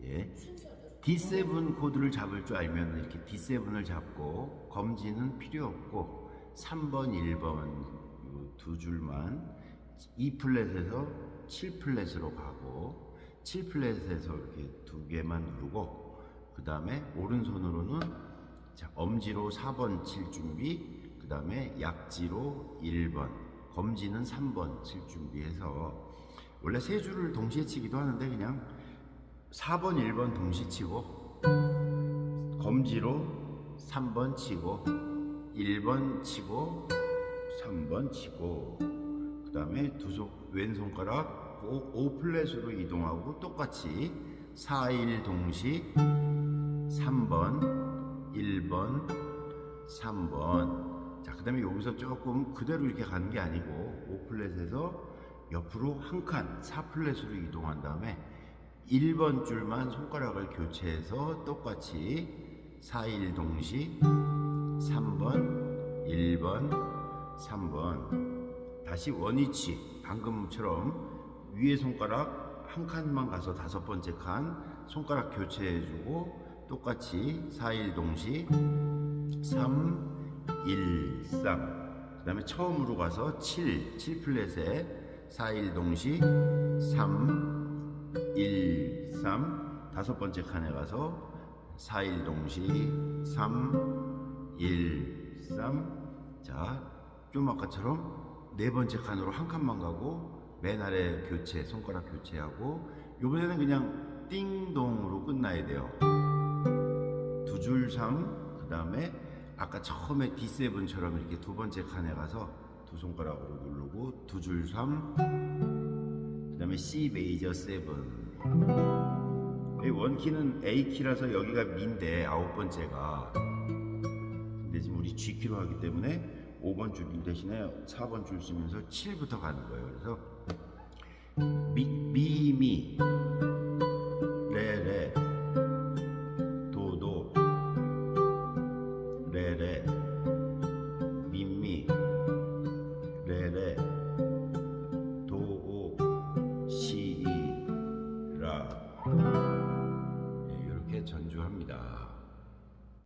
네. D7 코드를 잡을 줄 알면 이렇게 D7을 잡고 검지는 필요 없고 3번, 1번 두 줄만 E 플랫에서 7 플랫으로 가고 7 플랫에서 이렇게 두 개만 누르고 그 다음에 오른손으로는 자, 엄지로 4번 칠 준비 그 다음에 약지로 1번 검지는 3번 칠 준비해서 원래 세 줄을 동시에 치기도 하는데 그냥 4번, 1번 동시 치고 검지로 3번 치고 1번 치고 3번 치고 그 다음에 두 손 왼손가락 5, 플랫으로 이동하고 똑같이 4, 1 동시 3번 1번 3번. 자그 다음에 여기서 조금 그대로 이렇게 가는 게 아니고 5플랫에서 옆으로 한 칸 4플랫으로 이동한 다음에 1번 줄만 손가락을 교체해서 똑같이 4, 1 동시 3번 1번 3번. 다시 원위치 방금처럼 위에 손가락 한 칸만 가서 다섯 번째 칸 손가락 교체해주고 똑같이 4, 1 동시 3 1 3그 다음에 처음으로 가서 7 7 플랫에 4, 1 동시 3 1 3 다섯 번째 칸에 가서 4, 1 동시 3 1 3 자, 좀 아까처럼 네 번째 칸으로 한 칸만 가고 맨 아래 교체, 손가락 교체하고 요번에는 그냥 띵동으로 끝나야 돼요. 두줄 삼, 그 다음에 아까 처음에 D7처럼 이렇게 두 번째 칸에 가서 두 손가락으로 누르고 두줄 삼, 그 다음에 C 메이저 7. 이 원키는 A키라서 여기가 미인데 아홉 번째가 근데 지금 우리 G키로 하기 때문에 5번 줄 대신에 4번 줄 쓰면서 7부터 가는 거예요. 그래서 합니다.